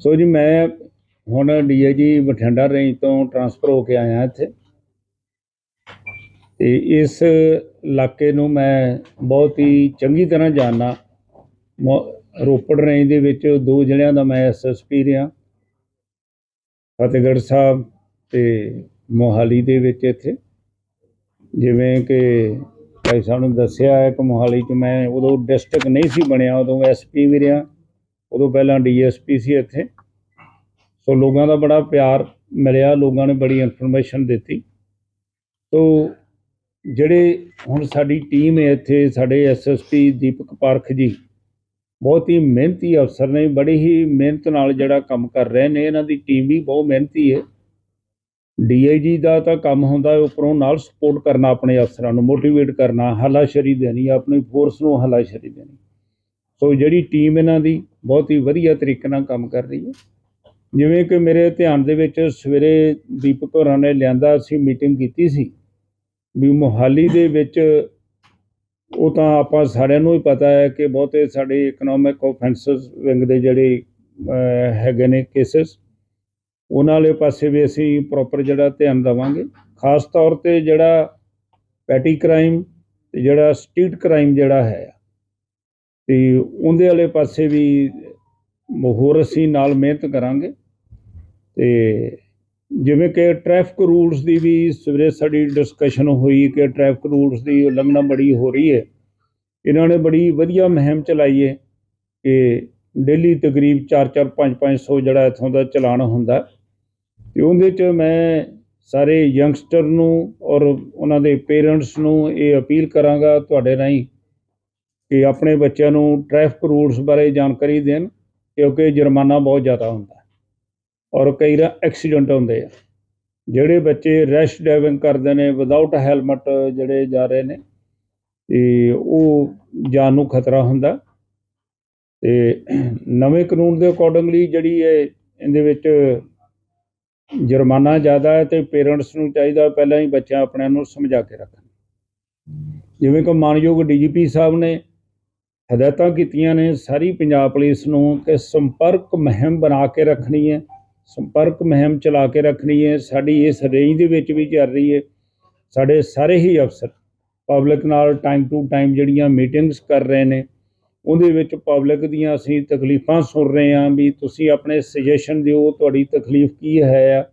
ਸੋ ਜੀ ਮੈਂ ਹੁਣ ਡੀਏਜੀ ਬਠਿੰਡਾ ਰੇਂਜ ਤੋਂ ਟਰਾਂਸਫਰ ਹੋ ਕੇ ਆਇਆ ਇੱਥੇ। ਤੇ ਇਸ ਇਲਾਕੇ ਨੂੰ ਮੈਂ ਬਹੁਤ ਹੀ ਚੰਗੀ ਤਰ੍ਹਾਂ ਜਾਣਨਾ ਮੋ- ਰੋਪੜ ਰੇਂਜ ਦੇ ਵਿੱਚ ਦੋ ਜ਼ਿਲ੍ਹਿਆਂ ਦਾ ਮੈਂ ਐਸਐਸਪੀ ਰਿਹਾ। ਫਤਿਹਗੜ੍ਹ ਸਾਹਿਬ ਤੇ ਮੋਹਾਲੀ ਦੇ ਵਿੱਚ ਇੱਥੇ। ਜਿਵੇਂ ਕਿ ਭਾਈ ਸਾਹਿਬ ਨੇ ਦੱਸਿਆ ਹੈ ਕਿ ਮੋਹਾਲੀ 'ਚ ਮੈਂ ਉਦੋਂ ਡਿਸਟ੍ਰਿਕਟ ਨਹੀਂ ਸੀ ਬਣਿਆ, ਉਦੋਂ ਐਸਪੀ ਵੀ ਰਿਹਾ। ਉਦੋਂ ਪਹਿਲਾਂ ਡੀਐਸਪੀ ਸੀ ਇੱਥੇ। ਸੋ ਲੋਕਾਂ ਦਾ ਬੜਾ ਪਿਆਰ ਮਿਲਿਆ, ਲੋਕਾਂ ਨੇ ਬੜੀ ਇਨਫੋਰਮੇਸ਼ਨ ਦਿੱਤੀ। ਸੋ ਜਿਹੜੇ ਹੁਣ ਸਾਡੀ ਟੀਮ ਹੈ ਇੱਥੇ, ਸਾਡੇ ਐਸਐਸਪੀ ਦੀਪਕ ਪਾਰਖ ਜੀ, ਬਹੁਤ ਹੀ ਮਿਹਨਤੀ ਅਫਸਰ ਨੇ, ਬੜੀ ਹੀ ਮਿਹਨਤ ਨਾਲ ਜਿਹੜਾ ਕੰਮ ਕਰ ਰਹੇ ਨੇ, ਇਹਨਾਂ ਦੀ ਟੀਮ ਵੀ ਬਹੁਤ ਮਿਹਨਤੀ ਹੈ। ਡੀਆਈਜੀ ਦਾ ਤਾਂ ਕੰਮ ਹੁੰਦਾ ਹੈ, ਉੱਪਰੋਂ ਨਾਲ ਸਪੋਰਟ ਕਰਨਾ ਆਪਣੇ ਅਫਸਰਾਂ ਨੂੰ ਮੋਟੀਵੇਟ ਕਰਨਾ, ਹੱਲਾਸ਼ੇਰੀ ਦੇਣੀ, ਆਪਣੀ ਫੋਰਸ ਨੂੰ ਹੱਲਾਸ਼ੇਰੀ ਦੇਣੀ। ਸੋ ਜਿਹੜੀ ਟੀਮ ਇਹਨਾਂ ਦੀ ਬਹੁਤ ਹੀ ਵਧੀਆ ਤਰੀਕੇ ਨਾਲ ਕੰਮ ਕਰ ਰਹੀ ਹੈ। ਜਿਵੇਂ ਕਿ ਮੇਰੇ ਧਿਆਨ ਦੇ ਵਿੱਚ ਸਵੇਰੇ ਦੀਪਕ ਹੋਰਾਂ ਨੇ ਲਿਆਂਦਾ, ਅਸੀਂ ਮੀਟਿੰਗ ਕੀਤੀ ਸੀ ਵੀ ਮੋਹਾਲੀ ਦੇ ਵਿੱਚ ਉਹ ਤਾਂ ਆਪਾਂ ਸਾਰਿਆਂ ਨੂੰ ਹੀ ਪਤਾ ਹੈ ਕਿ ਬਹੁਤੇ ਸਾਡੇ ਇਕਨੋਮਿਕ ਆਫੈਂਸਸ ਵਿੰਗ ਦੇ ਜਿਹੜੇ ਹੈਗੇ ਨੇ ਕੇਸਸ ਉਹਨਾਂ ਵਾਲੇ ਪਾਸੇ ਵੀ ਅਸੀਂ ਪ੍ਰੋਪਰ ਜਿਹੜਾ ਧਿਆਨ ਦੇਵਾਂਗੇ। ਖਾਸ ਤੌਰ ਤੇ ਜਿਹੜਾ ਪੈਟੀ ਕ੍ਰਾਈਮ ਤੇ ਜਿਹੜਾ ਸਟਰੀਟ ਕ੍ਰਾਈਮ ਜਿਹੜਾ ਹੈ ਤੇ ਉਹਦੇ ਵਾਲੇ ਪਾਸੇ ਵੀ ਹੋਰ ਅਸੀਂ ਨਾਲ ਮਿਹਨਤ ਕਰਾਂਗੇ। ਤੇ ਜਿਵੇਂ ਕਿ ਟ੍ਰੈਫਿਕ ਰੂਲਸ ਦੀ ਵੀ ਸਵੇਰੇ ਸਾਡੀ ਡਿਸਕਸ਼ਨ ਹੋਈ ਕਿ ਟ੍ਰੈਫਿਕ ਰੂਲਸ ਦੀ ਉਲੰਘਣਾ ਬੜੀ ਹੋ ਰਹੀ ਹੈ। ਇਹਨਾਂ ਨੇ ਬੜੀ ਵਧੀਆ ਮੁਹਿੰਮ ਚਲਾਈ ਹੈ ਕਿ ਡੇਲੀ ਤਕਰੀਬ 4-4 5-500 ਜਿਹੜਾ ਇੱਥੋਂ ਦਾ ਚਲਾਨ ਹੁੰਦਾ। ਤੇ ਉਹਦੇ 'ਚ ਮੈਂ ਸਾਰੇ ਯੰਗਸਟਰ ਨੂੰ ਔਰ ਉਹਨਾਂ ਦੇ ਪੇਰੈਂਟਸ ਨੂੰ ਇਹ ਅਪੀਲ ਕਰਾਂਗਾ ਤੁਹਾਡੇ ਰਾਹੀਂ ਕਿ ਆਪਣੇ ਬੱਚਿਆਂ ਨੂੰ ਟ੍ਰੈਫਿਕ ਰੂਲਸ ਬਾਰੇ ਜਾਣਕਾਰੀ ਦੇਣ ਕਿਉਂਕਿ ਜੁਰਮਾਨਾ ਬਹੁਤ ਜ਼ਿਆਦਾ ਹੁੰਦਾ ਔਰ ਕਈ ਵਾਰ ਐਕਸੀਡੈਂਟ ਹੁੰਦੇ ਆ। ਜਿਹੜੇ ਬੱਚੇ ਰੈਸ਼ ਡਰਾਈਵਿੰਗ ਕਰਦੇ ਨੇ ਵਿਦਆਊਟ ਹੈਲਮਟ ਜਿਹੜੇ ਜਾ ਰਹੇ ਨੇ, ਤੇ ਉਹ ਜਾਨ ਨੂੰ ਖਤਰਾ ਹੁੰਦਾ ਤੇ ਨਵੇਂ ਕਾਨੂੰਨ ਦੇ ਅਕੋਰਡਿੰਗਲੀ ਜਿਹੜੀ ਹੈ ਇਹਦੇ ਵਿੱਚ ਜੁਰਮਾਨਾ ਜ਼ਿਆਦਾ ਹੈ ਤੇ ਪੇਰੈਂਟਸ ਨੂੰ ਚਾਹੀਦਾ ਪਹਿਲਾਂ ਹੀ ਬੱਚਿਆਂ ਆਪਣਿਆਂ ਨੂੰ ਸਮਝਾ ਕੇ ਰੱਖਣ। ਜਿਵੇਂ ਕਿ ਮਾਨਯੋਗ ਡੀਜੀਪੀ ਸਾਹਿਬ ਨੇ ਹਦਾਇਤਾਂ ਕੀਤੀਆਂ ਨੇ, ਸਾਰੀ ਪੰਜਾਬ ਪੁਲਿਸ ਨੂੰ ਕਿ ਸੰਪਰਕ ਮੁਹਿੰਮ ਬਣਾ ਕੇ ਰੱਖਣੀ ਹੈ, ਸੰਪਰਕ ਮੁਹਿੰਮ ਚਲਾ ਕੇ ਰੱਖਣੀ ਹੈ। ਸਾਡੀ ਇਸ ਰੇਂਜ ਦੇ ਵਿੱਚ ਵੀ ਚੱਲ ਰਹੀ ਹੈ। ਸਾਡੇ ਸਾਰੇ ਹੀ ਅਫਸਰ ਪਬਲਿਕ ਨਾਲ ਟਾਈਮ ਟੂ ਟਾਈਮ ਜਿਹੜੀਆਂ ਮੀਟਿੰਗਸ ਕਰ ਰਹੇ ਨੇ, ਉਹਦੇ ਵਿੱਚ ਪਬਲਿਕ ਦੀਆਂ ਅਸੀਂ ਤਕਲੀਫਾਂ ਸੁਣ ਰਹੇ ਹਾਂ ਵੀ ਤੁਸੀਂ ਆਪਣੇ ਸੁਜੈਸ਼ਨ ਦਿਓ, ਤੁਹਾਡੀ ਤਕਲੀਫ ਕੀ ਹੈ? ਆ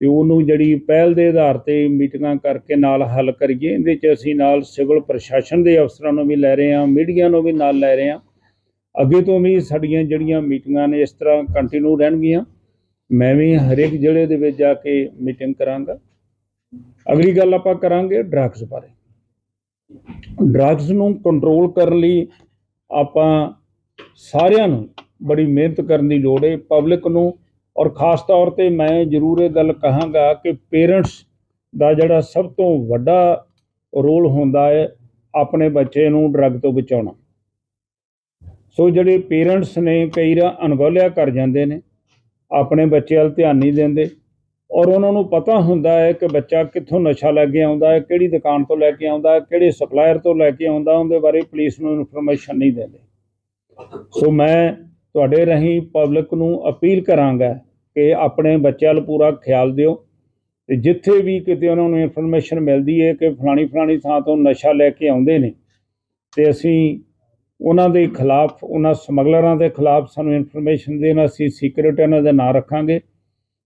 ਤੇ ਉਹਨੂੰ ਜਿਹੜੀ ਪਹਿਲ ਦੇ ਆਧਾਰ ਤੇ ਮੀਟਿੰਗਾਂ ਕਰਕੇ ਨਾਲ ਹੱਲ ਕਰੀਏ, ਇਹਦੇ 'ਚ ਅਸੀਂ ਨਾਲ ਸਿਵਲ ਪ੍ਰਸ਼ਾਸਨ ਦੇ ਅਫਸਰਾਂ ਨੂੰ ਵੀ ਲੈ ਰਹੇ ਹਾਂ, ਮੀਡੀਆ ਨੂੰ ਵੀ ਨਾਲ ਲੈ ਰਹੇ ਹਾਂ। ਅੱਗੇ ਤੋਂ ਵੀ ਸਾਡੀਆਂ ਜਿਹੜੀਆਂ ਮੀਟਿੰਗਾਂ ਨੇ ਇਸ ਤਰ੍ਹਾਂ ਕੰਟੀਨਿਊ ਰਹਿਣਗੀਆਂ। ਮੈਂ ਵੀ ਹਰੇਕ ਜ਼ਿਲ੍ਹੇ ਦੇ ਵਿੱਚ ਜਾ ਕੇ ਮੀਟਿੰਗ ਕਰਾਂਗਾ। ਅਗਲੀ ਗੱਲ ਆਪਾਂ ਕਰਾਂਗੇ ਡਰੱਗਸ ਬਾਰੇ। ਡਰੱਗਸ ਨੂੰ ਕੰਟਰੋਲ ਕਰਨ ਲਈ ਆਪਾਂ ਸਾਰਿਆਂ ਨੂੰ ਬੜੀ ਮਿਹਨਤ ਕਰਨ ਦੀ ਲੋੜ ਹੈ ਪਬਲਿਕ ਨੂੰ ਔਰ ਖਾਸ ਤੌਰ ਤੇ ਮੈਂ ਜ਼ਰੂਰ ਇਹ ਗੱਲ ਕਹਾਂਗਾ ਕਿ ਪੇਰੈਂਟਸ ਦਾ ਜਿਹੜਾ ਸਭ ਤੋਂ ਵੱਡਾ ਰੋਲ ਹੁੰਦਾ ਹੈ ਆਪਣੇ ਬੱਚੇ ਨੂੰ ਡਰੱਗ ਤੋਂ ਬਚਾਉਣਾ। ਸੋ ਜਿਹੜੇ ਪੇਰੈਂਟਸ ਨੇ ਕਈ ਵਾਰ ਅਣਗੌਲਿਆ ਕਰ ਜਾਂਦੇ ਨੇ, ਆਪਣੇ ਬੱਚੇ ਵੱਲ ਧਿਆਨ ਨਹੀਂ ਦਿੰਦੇ ਔਰ ਉਹਨਾਂ ਨੂੰ ਪਤਾ ਹੁੰਦਾ ਹੈ ਕਿ ਬੱਚਾ ਕਿੱਥੋਂ ਨਸ਼ਾ ਲੈ ਕੇ ਆਉਂਦਾ ਹੈ, ਕਿਹੜੀ ਦੁਕਾਨ ਤੋਂ ਲੈ ਕੇ ਆਉਂਦਾ ਹੈ, ਕਿਹੜੇ ਸਪਲਾਇਰ ਤੋਂ ਲੈ ਕੇ ਆਉਂਦਾ ਉਹਦੇ ਬਾਰੇ ਪੁਲਿਸ ਨੂੰ ਇਨਫੋਰਮੇਸ਼ਨ ਨਹੀਂ ਦਿੰਦੇ। ਸੋ ਮੈਂ ਤੁਹਾਡੇ ਰਾਹੀਂ ਪਬਲਿਕ ਨੂੰ ਅਪੀਲ ਕਰਾਂਗਾ ਕਿ ਆਪਣੇ ਬੱਚਿਆਂ ਵੱਲ ਪੂਰਾ ਖਿਆਲ ਦਿਓ ਤੇ ਜਿੱਥੇ ਵੀ ਕਿਤੇ ਉਹਨਾਂ ਨੂੰ ਇਨਫੋਰਮੇਸ਼ਨ ਮਿਲਦੀ ਹੈ ਕਿ ਫਲਾਣੀ ਫਲਾਣੀ ਥਾਂ ਤੋਂ ਨਸ਼ਾ ਲੈ ਕੇ ਆਉਂਦੇ ਨੇ, ਤੇ ਅਸੀਂ ਉਹਨਾਂ ਦੇ ਖਿਲਾਫ, ਉਹਨਾਂ ਸਮਗਲਰਾਂ ਦੇ ਖਿਲਾਫ ਸਾਨੂੰ ਇਨਫੋਰਮੇਸ਼ਨ ਦੇਣ, ਅਸੀਂ ਸੀਕ੍ਰੀਟ ਇਹਨਾਂ ਦੇ ਨਾਂ ਰੱਖਾਂਗੇ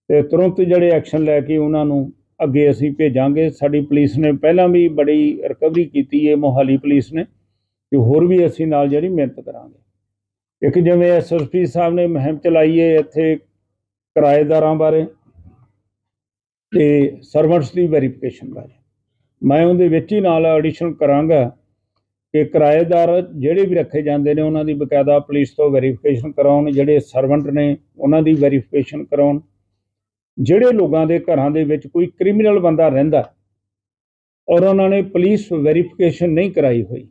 ਤੇ ਤੁਰੰਤ ਜਿਹੜੇ ਐਕਸ਼ਨ ਲੈ ਕੇ ਉਹਨਾਂ ਨੂੰ ਅੱਗੇ ਅਸੀਂ ਭੇਜਾਂਗੇ। ਸਾਡੀ ਪੁਲਿਸ ਨੇ ਪਹਿਲਾਂ ਵੀ ਬੜੀ ਰਿਕਵਰੀ ਕੀਤੀ ਹੈ, ਮੋਹਾਲੀ ਪੁਲਿਸ ਨੇ, ਤੇ ਹੋਰ ਵੀ ਅਸੀਂ ਨਾਲ ਜਿਹੜੀ ਮਿਹਨਤ ਕਰਾਂਗੇ। ਇੱਕ ਜਿਵੇਂ ਐਸਐਸਪੀ ਸਾਹਿਬ ਨੇ ਮੁਹਿੰਮ ਚਲਾਈ ਹੈ ਇੱਥੇ ਕਿਰਾਏਦਾਰਾਂ ਬਾਰੇ ਤੇ ਸਰਵੈਂਟਸ ਦੀ ਵੈਰੀਫਿਕੇਸ਼ਨ ਬਾਰੇ। ਮੈਂ ਉਹਦੇ ਵਿੱਚ ਹੀ ਨਾਲ ਐਡੀਸ਼ਨ ਕਰਾਂਗਾ ਕਿ ਕਿਰਾਏਦਾਰ ਜਿਹੜੇ ਵੀ ਰੱਖੇ ਜਾਂਦੇ ਨੇ ਉਹਨਾਂ ਦੀ ਬਕਾਇਦਾ ਪੁਲਿਸ ਤੋਂ ਵੈਰੀਫਿਕੇਸ਼ਨ ਕਰਾਉਣ, ਜਿਹੜੇ ਸਰਵੈਂਟ ਨੇ ਉਹਨਾਂ ਦੀ ਵੈਰੀਫਿਕੇਸ਼ਨ ਕਰਾਉਣ। ਜਿਹੜੇ ਲੋਕਾਂ ਦੇ ਘਰਾਂ ਦੇ ਵਿੱਚ ਕੋਈ ਕ੍ਰਿਮੀਨਲ ਬੰਦਾ ਰਹਿੰਦਾ ਔਰ ਉਹਨਾਂ ਨੇ ਪੁਲਿਸ ਵੈਰੀਫਿਕੇਸ਼ਨ ਨਹੀਂ ਕਰਾਈ ਹੋਈ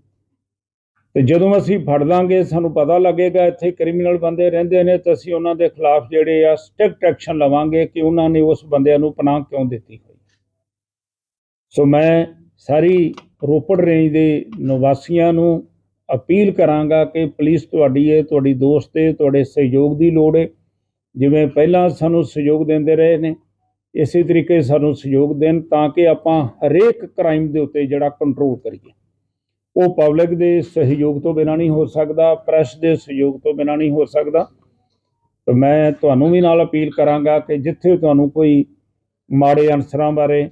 ਤੇ ਜਦੋਂ ਅਸੀਂ ਫੜ ਲਾਂਗੇ, ਸਾਨੂੰ ਪਤਾ ਲੱਗੇਗਾ ਇੱਥੇ ਕ੍ਰਿਮੀਨਲ ਬੰਦੇ ਰਹਿੰਦੇ ਨੇ ਤਾਂ ਅਸੀਂ ਉਹਨਾਂ ਦੇ ਖਿਲਾਫ ਜਿਹੜੇ ਆ ਸਟ੍ਰਿਕਟ ਐਕਸ਼ਨ ਲਵਾਂਗੇ ਕਿ ਉਹਨਾਂ ਨੇ ਉਸ ਬੰਦਿਆਂ ਨੂੰ ਪਨਾਹ ਕਿਉਂ ਦਿੱਤੀ ਹੋਈ। ਸੋ ਮੈਂ ਸਾਰੀ ਰੋਪੜ ਰੇਂਜ ਦੇ ਨਿਵਾਸੀਆਂ ਨੂੰ ਅਪੀਲ ਕਰਾਂਗਾ ਕਿ ਪੁਲਿਸ ਤੁਹਾਡੀ ਹੈ ਤੁਹਾਡੀ ਦੋਸਤ ਹੈ ਤੁਹਾਡੇ ਸਹਿਯੋਗ ਦੀ ਲੋੜ ਹੈ ਜਿਵੇਂ ਪਹਿਲਾਂ ਸਾਨੂੰ ਸਹਿਯੋਗ ਦਿੰਦੇ ਰਹੇ ਨੇ, ਇਸੇ ਤਰੀਕੇ ਸਾਨੂੰ ਸਹਿਯੋਗ ਦੇਣ ਤਾਂ ਕਿ ਆਪਾਂ ਹਰੇਕ ਕ੍ਰਾਈਮ ਦੇ ਉੱਤੇ ਜਿਹੜਾ ਕੰਟਰੋਲ ਕਰੀਏ। ਉਹ ਪਬਲਿਕ ਦੇ ਸਹਿਯੋਗ ਤੋਂ ਬਿਨਾਂ ਨਹੀਂ ਹੋ ਸਕਦਾ, ਪ੍ਰੈਸ ਦੇ ਸਹਿਯੋਗ ਤੋਂ ਬਿਨਾਂ ਨਹੀਂ ਹੋ ਸਕਦਾ। ਤਾਂ ਮੈਂ ਤੁਹਾਨੂੰ ਵੀ ਨਾਲ ਅਪੀਲ ਕਰਾਂਗਾ ਕਿ ਜਿੱਥੇ ਤੁਹਾਨੂੰ ਕੋਈ ਮਾੜੇ ਅਨਸਰਾਂ ਬਾਰੇ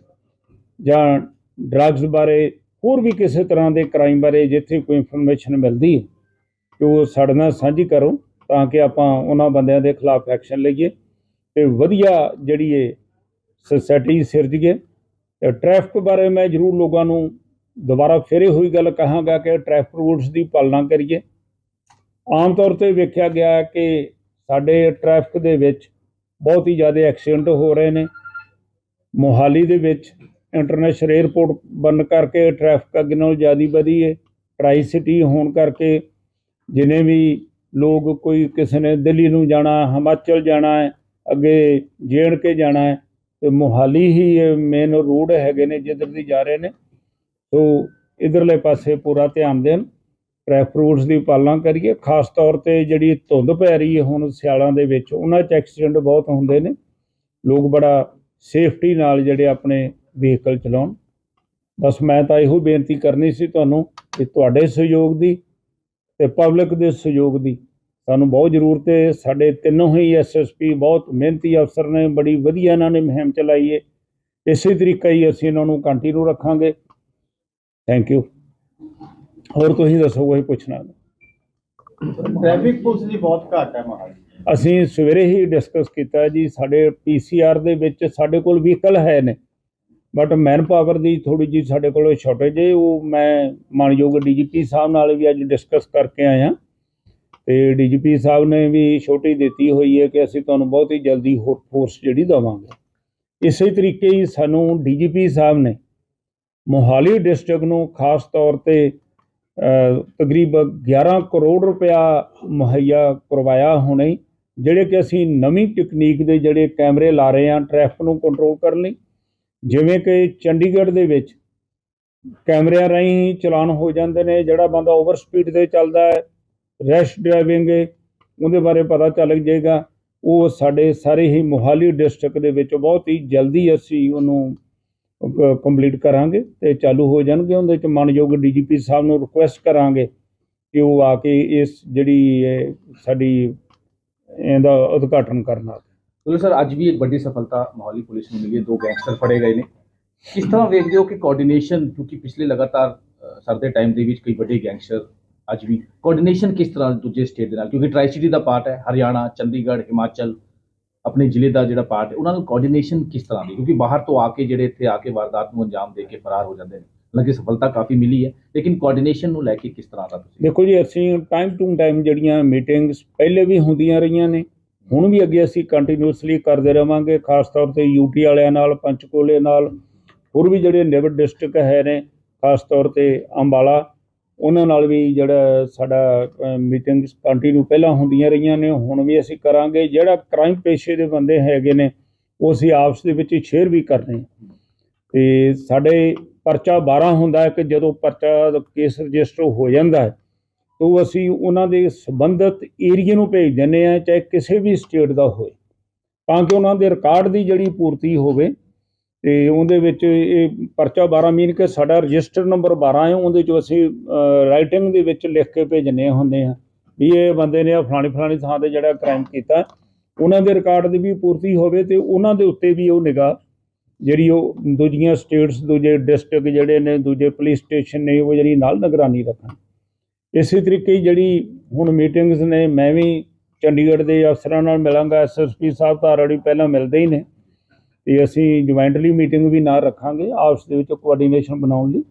ਜਾਂ ਡਰੱਗਸ ਬਾਰੇ ਹੋਰ ਵੀ ਕਿਸੇ ਤਰ੍ਹਾਂ ਦੇ ਕ੍ਰਾਈਮ ਬਾਰੇ ਜਿੱਥੇ ਕੋਈ ਇਨਫੋਰਮੇਸ਼ਨ ਮਿਲਦੀ ਹੈ ਕਿ ਉਹ ਸਾਡੇ ਨਾਲ ਸਾਂਝੀ ਕਰੋ ਤਾਂ ਕਿ ਆਪਾਂ ਉਹਨਾਂ ਬੰਦਿਆਂ ਦੇ ਖਿਲਾਫ ਐਕਸ਼ਨ ਲਈਏ ਤੇ ਵਧੀਆ ਜਿਹੜੀ ਹੈ ਸੋਸਾਇਟੀ ਸਿਰਜੀਏ। ਤੇ ਟ੍ਰੈਫਿਕ ਬਾਰੇ ਮੈਂ ਜ਼ਰੂਰ ਲੋਕਾਂ ਨੂੰ ਦੁਬਾਰਾ ਫੇਰੇ ਹੋਈ ਗੱਲ ਕਹਾਂਗਾ ਕਿ ਟ੍ਰੈਫਿਕ ਰੂਲਸ ਦੀ ਪਾਲਣਾ ਕਰੀਏ। ਆਮ ਤੌਰ ਤੇ ਵੇਖਿਆ ਗਿਆ ਕਿ ਸਾਡੇ ਟ੍ਰੈਫਿਕ ਦੇ ਵਿੱਚ ਬਹੁਤ ਹੀ ਜ਼ਿਆਦਾ ਐਕਸੀਡੈਂਟ ਹੋ ਰਹੇ ਨੇ। ਮੋਹਾਲੀ ਦੇ ਵਿੱਚ ਇੰਟਰਨੈਸ਼ਨਲ 에ਅਰਪੋਰਟ ਬੰਦ ਕਰਕੇ ਟ੍ਰੈਫਿਕ ਅੱਗੇ ਨਾਲੋਂ ਜ਼ਿਆਦਾ ਵਧੀ ਹੈ ਟਰਾਈ ਸਿਟੀ ਹੋਣ ਕਰਕੇ ਜਿਨੇ ਵੀ ਲੋਕ ਕੋਈ ਕਿਸੇ ਨੇ ਦਿੱਲੀ ਨੂੰ ਜਾਣਾ, ਹਿਮਾਚਲ ਜਾਣਾ ਹੈ, ਅੱਗੇ ਜੇੜ ਕੇ ਜਾਣਾ ਹੈ, ਤੇ ਮੋਹਾਲੀ ਹੀ ਮੇਨ ਰੋਡ ਹੈਗੇ ਨੇ, ਜਿੱਧਰ ਦੀ ਜਾ ਰਹੇ ਨੇ। ਸੋ ਇਧਰਲੇ ਪਾਸੇ ਪੂਰਾ ਧਿਆਨ ਦੇਣ। ਟ੍ਰੈਫਿਕ ਰੂਲਸ ਦੀ ਪਾਲਣਾ ਕਰੀਏ। ਖਾਸ ਤੌਰ ਤੇ ਜਿਹੜੀ ਧੁੰਦ ਪੈ ਰਹੀ ਹੈ ਹੁਣ ਸਿਆਲਾਂ ਦੇ ਵਿੱਚ, ਉਹਨਾਂ 'ਚ ਐਕਸੀਡੈਂਟ ਬਹੁਤ ਹੁੰਦੇ ਨੇ। ਲੋਕ ਬੜਾ ਸੇਫਟੀ ਨਾਲ ਜਿਹੜੇ ਆਪਣੇ ਵਹੀਕਲ ਚਲਾਉਣ। ਬਸ ਮੈਂ ਤਾਂ ਇਹੋ ਬੇਨਤੀ ਕਰਨੀ ਸੀ ਤੁਹਾਨੂੰ ਕਿ ਤੁਹਾਡੇ ਸਹਿਯੋਗ ਦੀ ਤੇ ਪਬਲਿਕ ਦੇ ਸਹਿਯੋਗ ਦੀ ਸਾਨੂੰ ਬਹੁਤ ਜ਼ਰੂਰਤ ਹੈ। ਸਾਡੇ ਤਿੰਨੋਂ ਹੀ ਐਸਐਸਪੀ ਬਹੁਤ ਮਿਹਨਤੀ ਅਫਸਰ ਨੇ, ਬੜੀ ਵਧੀਆ ਇਹਨਾਂ ਨੇ ਮੁਹਿੰਮ ਚਲਾਈ ਹੈ। ਇਸੇ ਤਰੀਕਾ ਹੀ ਅਸੀਂ ਇਹਨਾਂ ਨੂੰ ਕੰਟੀਨਿਊ ਰੱਖਾਂਗੇ। ਥੈਂਕ ਯੂ ਹੋਰ ਤੁਸੀਂ ਦੱਸੋ ਕੋਈ ਪੁੱਛਣਾ? ਟ੍ਰੈਫਿਕ ਪੁਲਿਸ ਦੀ ਬਹੁਤ ਘੱਟ ਹੈ ਮਹਾਰਾਜ। ਅਸੀਂ ਸਵੇਰੇ ਹੀ ਡਿਸਕਸ ਕੀਤਾ ਜੀ ਸਾਡੇ ਪੀਸੀਆਰ ਦੇ ਵਿੱਚ ਸਾਡੇ ਕੋਲ ਵਹੀਕਲ ਹੈ ਨੇ। ਬਟ ਮੈਨ ਪਾਵਰ ਦੀ ਥੋੜੀ ਜੀ ਸਾਡੇ ਕੋਲ ਸ਼ਾਰਟੇਜ ਹੈ ਉਹ ਮੈਂ ਮਾਨਯੋਗ ਡੀਜੀਪੀ ਸਾਹਿਬ ਨਾਲ ਵੀ ਅੱਜ ਡਿਸਕਸ ਕਰਕੇ ਆਇਆ। ਤੇ ਡੀਜੀਪੀ ਸਾਹਿਬ ਨੇ ਵੀ ਛੋਟੀ ਦਿੱਤੀ ਹੋਈ ਹੈ ਕਿ ਅਸੀਂ ਤੁਹਾਨੂੰ ਬਹੁਤ ਹੀ ਜਲਦੀ ਹੋਰ ਫੋਰਸ ਜਿਹੜੀ ਦੇਵਾਂਗੇ। ਇਸੇ ਤਰੀਕੇ ਹੀ ਸਾਨੂੰ ਡੀਜੀਪੀ ਸਾਹਿਬ ਨੇ ਮੋਹਾਲੀ ਡਿਸਟ੍ਰਿਕਟ ਨੂੰ ਖਾਸ ਤੌਰ ਤੇ ਤਕਰੀਬਨ 11 ਕਰੋੜ ਰੁਪਇਆ ਮੁਹੱਈਆ ਕਰਵਾਇਆ ਹੁਣੇ, ਜਿਹੜੇ ਕਿ ਅਸੀਂ ਨਵੀਂ ਟੈਕਨੀਕ ਦੇ ਜਿਹੜੇ ਕੈਮਰੇ ਲਾ ਰਹੇ ਹਾਂ, ਟ੍ਰੈਫਿਕ ਨੂੰ ਕੰਟਰੋਲ ਕਰਨ ਲਈ। ਜਿਵੇਂ ਕਿ ਚੰਡੀਗੜ੍ਹ ਦੇ ਵਿੱਚ ਕੈਮਰਿਆਂ ਰਾਹੀਂ ਚਲਾਨ ਹੋ ਜਾਂਦੇ ਨੇ, ਜਿਹੜਾ ਬੰਦਾ ਓਵਰ ਸਪੀਡ ਤੇ ਚੱਲਦਾ ਹੈ, ਰੈਸ਼ ਡਰਾਈਵਿੰਗ ਹੈ, ਉਹਦੇ ਬਾਰੇ ਪਤਾ ਚੱਲ ਜਾਏਗਾ। ਉਹ ਸਾਡੇ ਸਾਰੇ ਹੀ ਮੋਹਾਲੀ ਡਿਸਟ੍ਰਿਕਟ ਦੇ ਵਿੱਚ ਬਹੁਤ ਹੀ ਜਲਦੀ ਅਸੀਂ ਉਹਨੂੰ ਕੰਪਲੀਟ ਕਰਾਂਗੇ ਤੇ ਚਾਲੂ ਹੋ ਜਾਣਗੇ ਉਹਦੇ ਚ। ਮਾਨਯੋਗ ਡੀਜੀਪੀ ਸਾਹਿਬ ਨੂੰ ਰਿਕੁਐਸਟ ਕਰਾਂਗੇ ਕਿ ਉਹ ਆ ਕੇ ਇਸ ਜਿਹੜੀ ਸਾਡੀ ਇਹਦਾ ਉਦਘਾਟਨ ਕਰਨ ਆ ਚਲੋ ਸਰ ਅੱਜ ਵੀ ਇੱਕ ਵੱਡੀ ਸਫਲਤਾ ਮੋਹਾਲੀ ਪੁਲਿਸ ਨੂੰ ਮਿਲੀ ਹੈ। ਦੋ ਗੈਂਗਸਟਰ ਫੜੇ ਗਏ ਨੇ। ਕਿਸ ਤਰ੍ਹਾਂ ਵੇਖਦੇ ਹੋ ਕਿ ਕੋਆਰਡੀਨੇਸ਼ਨ ਕਿਉਂਕਿ ਪਿਛਲੇ ਲਗਾਤਾਰ ਅ, ਸਰ ਦੇ ਟਾਈਮ ਦੇ ਵਿੱਚ ਕਈ ਵੱਡੇ ਗੈਂਗਸਟਰ ਅੱਜ ਵੀ ਕੋਆਰਡੀਨੇਸ਼ਨ ਕਿਸ ਤਰ੍ਹਾਂ ਦੂਜੇ ਸਟੇਟ ਦੇ ਨਾਲ? ਕਿਉਂਕਿ ਟਰਾਈ ਸਿਟੀ ਦਾ ਪਾਰਟ ਹੈ ਹਰਿਆਣਾ ਚੰਡੀਗੜ੍ਹ ਹਿਮਾਚਲ ਆਪਣੇ ਜ਼ਿਲ੍ਹੇ ਦਾ ਜਿਹੜਾ ਪਾਰਟ ਹੈ, ਉਹਨਾਂ ਨੂੰ ਕੋਆਰਡੀਨੇਸ਼ਨ ਕਿਸ ਤਰ੍ਹਾਂ ਦੀ? ਕਿਉਂਕਿ ਬਾਹਰ ਤੋਂ ਆ ਕੇ ਜਿਹੜੇ ਇੱਥੇ ਆ ਕੇ ਵਾਰਦਾਤ ਨੂੰ ਅੰਜਾਮ ਦੇ ਕੇ ਫਰਾਰ ਹੋ ਜਾਂਦੇ ਨੇ। ਹਾਲਾਂਕਿ ਸਫਲਤਾ ਕਾਫੀ ਮਿਲੀ ਹੈ, ਲੇਕਿਨ ਕੋਆਰਡੀਨੇਸ਼ਨ ਨੂੰ ਲੈ ਕੇ ਕਿਸ ਤਰ੍ਹਾਂ ਦਾ ਤੁਸੀਂ? ਦੇਖੋ ਜੀ, ਅਸੀਂ ਟਾਈਮ ਟੂ ਟਾਈਮ ਜਿਹੜੀਆਂ ਮੀਟਿੰਗਸ ਪਹਿਲੇ ਵੀ ਹੁੰਦੀਆਂ ਰਹੀਆਂ ਨੇ, ਹੁਣ ਵੀ ਅੱਗੇ ਅਸੀਂ ਕੰਟੀਨਿਊਸਲੀ ਕਰਦੇ ਰਵਾਂਗੇ, ਖਾਸ ਤੌਰ ਤੇ ਯੂਪੀ ਵਾਲਿਆਂ ਨਾਲ, ਪੰਚਕੋਲੇ ਨਾਲ, ਹੋਰ ਵੀ ਜਿਹੜੇ ਨੇਬਰ ਡਿਸਟ੍ਰਿਕਟ ਹੈ ਨੇ, ਖਾਸ ਤੌਰ ਤੇ ਅੰਬਾਲਾ ਉਹਨਾਂ ਨਾਲ ਵੀ ਜਿਹੜਾ ਸਾਡਾ ਮੀਟਿੰਗਸ ਕੰਟੀਨਿਊ ਪਹਿਲਾਂ ਹੁੰਦੀਆਂ ਰਹੀਆਂ ਨੇ, ਹੁਣ ਵੀ ਅਸੀਂ ਕਰਾਂਗੇ ਜਿਹੜਾ ਕ੍ਰਾਈਮ ਪੇਸ਼ੇ ਦੇ ਬੰਦੇ ਹੈਗੇ ਨੇ, ਉਹ ਅਸੀਂ ਆਪਸ ਦੇ ਵਿੱਚ ਸ਼ੇਅਰ ਵੀ ਕਰਨੇ ਆ। ਤੇ ਸਾਡੇ ਪਰਚਾ 12 ਹੁੰਦਾ ਹੈ ਕਿ ਜਦੋਂ ਪਰਚਾ ਕੇਸ ਰਜਿਸਟਰ ਹੋ ਜਾਂਦਾ ਹੈ ਉਹ ਅਸੀਂ ਉਹਨਾਂ ਦੇ ਸੰਬੰਧਿਤ ਏਰੀਏ ਨੂੰ ਭੇਜ ਦਿੰਦੇ ਆ ਚਾਹੇ ਕਿਸੇ ਵੀ ਸਟੇਟ ਦਾ ਹੋਵੇ ਤਾਂ ਕਿ ਉਹਨਾਂ ਦੇ ਰਿਕਾਰਡ ਦੀ ਜਿਹੜੀ ਪੂਰਤੀ ਹੋਵੇ ਤੇ ਉਹਦੇ ਵਿੱਚ ਇਹ ਪਰਚਾ 12 ਮੀਨ ਕਿ ਸਾਡਾ ਰਜਿਸਟਰ ਨੰਬਰ 12 ਹੈ, ਉਹਦੇ ਚ ਅਸੀਂ ਰਾਈਟਿੰਗ ਦੇ ਵਿੱਚ ਲਿਖ ਕੇ ਭੇਜਨੇ ਹੁੰਦੇ ਆ ਵੀ ਇਹ ਬੰਦੇ ਨੇ ਆਹ ਫਲਾਣੀ ਫਲਾਣੀ ਥਾਂ ਤੇ ਜਿਹੜਾ ਕ੍ਰਾਈਮ ਕੀਤਾ। ਉਹਨਾਂ ਦੇ ਰਿਕਾਰਡ ਦੀ ਵੀ ਪੂਰਤੀ ਹੋਵੇ ਤੇ ਉਹਨਾਂ ਦੇ ਉੱਤੇ ਵੀ ਉਹ ਨਿਗਾਹ, ਜਿਹੜੀ ਉਹ ਦੂਜੀਆਂ ਸਟੇਟਸ ਦੂਜੇ ਡਿਸਟ੍ਰਿਕਟ ਜਿਹੜੇ ਨੇ, ਦੂਜੇ ਪੁਲਿਸ ਸਟੇਸ਼ਨ ਨੇ, ਉਹ ਜਿਹੜੀ ਨਾਲ ਨਿਗਰਾਨੀ ਰੱਖਣ। ਇਸੇ ਤਰੀਕੇ ਜਿਹੜੀ ਹੁਣ ਮੀਟਿੰਗਸ ਨੇ, ਮੈਂ ਵੀ ਚੰਡੀਗੜ੍ਹ ਦੇ ਅਫਸਰਾਂ ਨਾਲ ਮਿਲਾਂਗਾ ਐਸਐਸਪੀ ਸਾਹਿਬ ਤਾਂ ਆਲਰੇਡੀ ਪਹਿਲਾਂ ਮਿਲਦੇ ਹੀ ਨੇ। ਤੇ ਅਸੀਂ ਜੁਆਇੰਟਲੀ ਮੀਟਿੰਗ ਵੀ ਨਾਲ ਰੱਖਾਂਗੇ ਆਪਸ ਦੇ ਵਿੱਚ ਕੋਆਰਡੀਨੇਸ਼ਨ ਬਣਾਉਣ ਲਈ।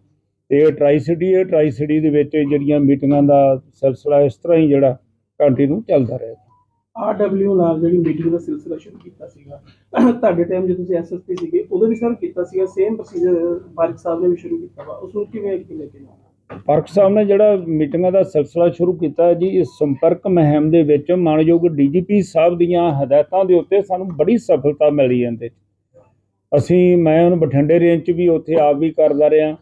ਤੇ ਇਹ ਟਰਾਈ ਸਿਟੀ ਹੈ ਟਰਾਈ ਸਿਟੀ ਦੇ ਵਿੱਚ ਜਿਹੜੀਆਂ ਮੀਟਿੰਗਾਂ ਦਾ ਸਿਲਸਿਲਾ ਇਸ ਤਰ੍ਹਾਂ ਹੀ ਜਿਹੜਾ ਕੰਟੀਨਿਊ ਚੱਲਦਾ ਰਹੇਗਾ ਆਰਡਬਲਯੂ ਨਾਲ ਜਿਹੜੀ ਮੀਟਿੰਗ ਦਾ ਸਿਲਸਿਲਾ ਸ਼ੁਰੂ ਕੀਤਾ ਸੀਗਾ ਤੁਹਾਡੇ ਟਾਈਮ ਜਦੋਂ ਤੁਸੀਂ ਐਸਐਸਪੀ ਸੀਗੇ ਉਦੋਂ ਵੀ ਸਰ ਕੀਤਾ ਸੀਗਾ ਸੇਮ ਪ੍ਰੋਸੀਜਰ ਬਾਰਿਕ ਸਾਹਿਬ ਨੇ ਵੀ ਸ਼ੁਰੂ ਕੀਤਾ ਵਾ। ਉਸ ਨੂੰ ਕਿਵੇਂ ਅੱਗੇ ਲੈ ਕੇ ਜਾਣਾ? ਸਾਹਿਬ ਨੇ ਜਿਹੜਾ ਮੀਟਿੰਗਾਂ ਦਾ ਸਿਲਸਿਲਾ ਸ਼ੁਰੂ ਕੀਤਾ ਹੈ ਜੀ ਇਸ ਸੰਪਰਕ ਮੁਹਿੰਮ ਦੇ ਵਿੱਚ ਮਾਨਯੋਗ ਡੀਜੀਪੀ ਸਾਹਿਬ ਦੀਆਂ ਹਦਾਇਤਾਂ ਦੇ ਉੱਤੇ ਸਾਨੂੰ ਬੜੀ ਸਫਲਤਾ ਮਿਲੀ ਇਹਦੇ 'ਚ। ਅਸੀਂ, ਮੈਂ ਹੁਣ ਬਠਿੰਡੇ ਰੇਂਜ 'ਚ ਵੀ ਉੱਥੇ ਆਪ ਵੀ ਕਰਦਾ ਰਿਹਾ।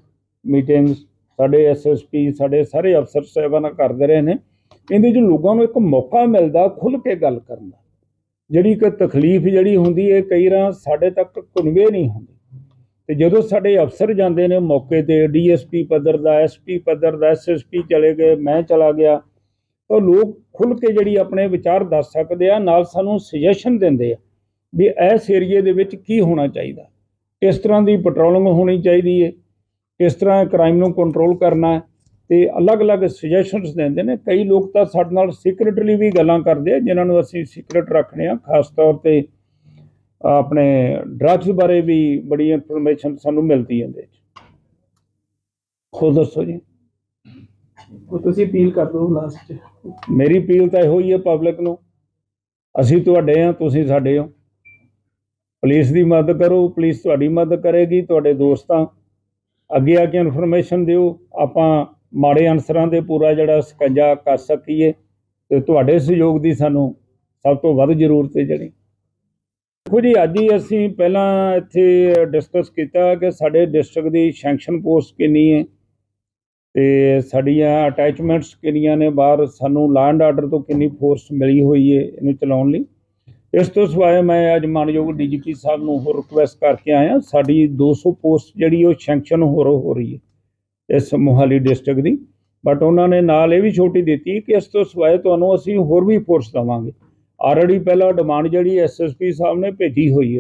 ਮੀਟਿੰਗਸ ਸਾਡੇ ਐਸਐਸਪੀ ਸਾਡੇ ਸਾਰੇ ਅਫਸਰ ਸਾਹਿਬਾਨ ਕਰਦੇ ਰਹੇ ਨੇ। ਇਹਦੇ 'ਚ ਲੋਕਾਂ ਨੂੰ ਇੱਕ ਮੌਕਾ ਮਿਲਦਾ ਖੁੱਲ੍ਹ ਕੇ ਗੱਲ ਕਰਨ ਦਾ। ਜਿਹੜੀ ਕਿ ਤਕਲੀਫ ਜਿਹੜੀ ਹੁੰਦੀ ਹੈ, ਕਈ ਵਾਰ ਸਾਡੇ ਤੱਕ ਕਨਵੇ ਨਹੀਂ ਹੁੰਦੀ। ਤੇ ਜਦੋਂ ਸਾਡੇ ਅਫਸਰ ਜਾਂਦੇ ਨੇ ਮੌਕੇ ਤੇ ਡੀਐਸਪੀ ਪੱਧਰ ਦਾ ਐਸਪੀ ਪੱਧਰ ਦਾ ਐਸਐਸਪੀ ਚਲੇ ਗਏ, ਮੈਂ ਚਲਾ ਗਿਆ, ਤਾਂ ਲੋਕ ਖੁੱਲ ਕੇ ਜਿਹੜੀ ਆਪਣੇ ਵਿਚਾਰ ਦੱਸ ਸਕਦੇ ਆ, ਨਾਲ ਸਾਨੂੰ ਸੁਜੈਸ਼ਨ ਦਿੰਦੇ ਆ। ਵੀ ਇਸ ਏਰੀਏ ਦੇ ਵਿੱਚ ਕੀ ਹੋਣਾ ਚਾਹੀਦਾ? ਕਿਸ ਤਰ੍ਹਾਂ ਦੀ ਪੈਟਰੋਲਿੰਗ ਹੋਣੀ ਚਾਹੀਦੀ ਹੈ ਕਿਸ ਤਰ੍ਹਾਂ ਕ੍ਰਾਈਮ ਨੂੰ ਕੰਟਰੋਲ ਕਰਨਾ ਤੇ ਅਲੱਗ-ਅਲੱਗ ਸੁਜੈਸ਼ਨਸ ਦਿੰਦੇ ਨੇ। ਕਈ ਲੋਕ ਤਾਂ ਸਾਡੇ ਨਾਲ ਸੀਕ੍ਰੀਟਲੀ ਵੀ ਗੱਲਾਂ ਕਰਦੇ ਆ ਜਿਨ੍ਹਾਂ ਨੂੰ ਅਸੀਂ ਸੀਕ੍ਰੀਟ ਰੱਖਣੇ ਆ ਖਾਸ ਤੌਰ ਤੇ ਆਪਣੇ ਡਰੱਗਸ ਬਾਰੇ ਵੀ ਬੜੀ ਇਨਫੋਰਮੇਸ਼ਨ ਸਾਨੂੰ ਮਿਲਦੀ ਹੈ ਇਹਦੇ ਵਿੱਚ। ਖੁਦ ਦੱਸੋ ਜੀ? ਉਹ ਤੁਸੀਂ ਅਪੀਲ ਕਰ ਦਿਓ ਲਾਸਟ ਮੇਰੀ ਅਪੀਲ ਤਾਂ ਇਹੋ ਹੀ ਹੈ ਪਬਲਿਕ ਨੂੰ। ਅਸੀਂ ਤੁਹਾਡੇ ਆ ਤੁਸੀਂ ਸਾਡੇ ਹੋ। ਪੁਲਿਸ ਦੀ ਮਦਦ ਕਰੋ, ਪੁਲਿਸ ਤੁਹਾਡੀ ਮਦਦ ਕਰੇਗੀ, ਤੁਹਾਡੇ ਦੋਸਤਾਂ ਅੱਗੇ ਆ ਕੇ ਇਨਫੋਰਮੇਸ਼ਨ ਦਿਓ, ਆਪਾਂ ਮਾੜੇ ਅਨਸਰਾਂ ਦੇ ਪੂਰਾ ਜਿਹੜਾ ਸਕੰਜਾ ਕਰ ਸਕੀਏ ਤੇ ਤੁਹਾਡੇ ਸਹਿਯੋਗ ਦੀ ਸਾਨੂੰ ਸਭ ਤੋਂ ਵੱਧ ਜ਼ਰੂਰਤ ਹੈ ਜਿਹੜੀ। ਦੇਖੋ ਜੀ, ਅੱਜ ਹੀ ਅਸੀਂ ਪਹਿਲਾਂ ਇੱਥੇ ਡਿਸਕਸ ਕੀਤਾ ਕਿ ਸਾਡੇ ਡਿਸਟ੍ਰਿਕਟ ਦੀ ਸੈਂਕਸ਼ਨ ਪੋਸਟ ਕਿੰਨੀ ਹੈ ਤੇ ਸਾਡੀਆਂ ਅਟੈਚਮੈਂਟਸ ਕਿੰਨੀਆਂ ਨੇ, ਬਾਹਰ ਸਾਨੂੰ ਲੈਂਡ ਆਰਡਰ ਤੋਂ ਕਿੰਨੀ ਫੋਰਸ ਮਿਲੀ ਹੋਈ ਹੈ ਇਹਨੂੰ ਚਲਾਉਣ ਲਈ। ਇਸ ਤੋਂ ਸਿਵਾਏ ਮੈਂ ਅੱਜ ਮਾਨਯੋਗ ਡੀਜੀਪੀ ਸਾਹਿਬ ਨੂੰ ਹੋਰ ਰਿਕੁਐਸਟ ਕਰਕੇ ਆਇਆ। ਸਾਡੀ 200 ਪੋਸਟ ਜਿਹੜੀ ਉਹ ਸੈਂਕਸ਼ਨ ਹੋਰ ਹੋ ਰਹੀ ਹੈ ਇਸ ਮੋਹਾਲੀ ਡਿਸਟ੍ਰਿਕਟ ਦੀ। ਬਟ ਉਹਨਾਂ ਨੇ ਨਾਲ ਇਹ ਵੀ ਛੋਟੀ ਦਿੱਤੀ ਕਿ ਇਸ ਤੋਂ ਸਿਵਾਏ ਤੁਹਾਨੂੰ ਅਸੀਂ ਹੋਰ ਵੀ ਫੋਰਸ ਦੇਵਾਂਗੇ। ਆਲਰੇਡੀ ਪਹਿਲਾਂ ਡਿਮਾਂਡ ਜਿਹੜੀ ਐਸਐਸਪੀ ਸਾਹਿਬ ਨੇ ਭੇਜੀ ਹੋਈ ਹੈ